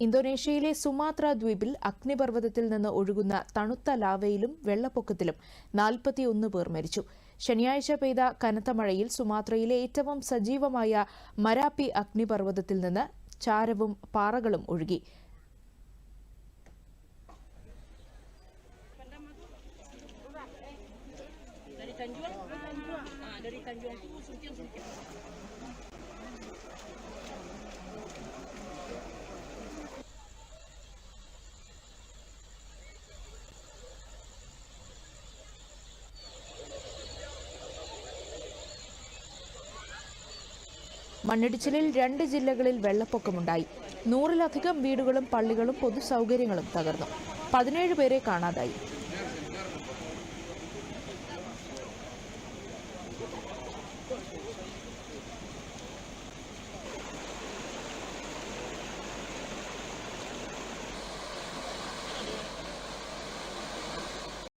ഇന്തോനേഷ്യയിലെ സുമാത്ര ദ്വീപിൽ അഗ്നിപർവതത്തിൽ നിന്ന് ഒഴുകുന്ന തണുത്ത ലാവയിലും വെള്ളപ്പൊക്കത്തിലും നാൽപ്പത്തിയൊന്ന് പേർ മരിച്ചു. ശനിയാഴ്ച പെയ്ത കനത്ത മഴയിൽ സുമാത്രയിലെ ഏറ്റവും സജീവമായ മരാപ്പി അഗ്നിപർവതത്തിൽ നിന്ന് ചാരവും പാറകളും ഒഴുകി. മണ്ണിടിച്ചിലിൽ രണ്ട് ജില്ലകളിൽ വെള്ളപ്പൊക്കമുണ്ടായി. നൂറിലധികം വീടുകളും പള്ളികളും പൊതുസൗകര്യങ്ങളും തകർന്നു. പതിനേഴ് പേരെ കാണാതായി.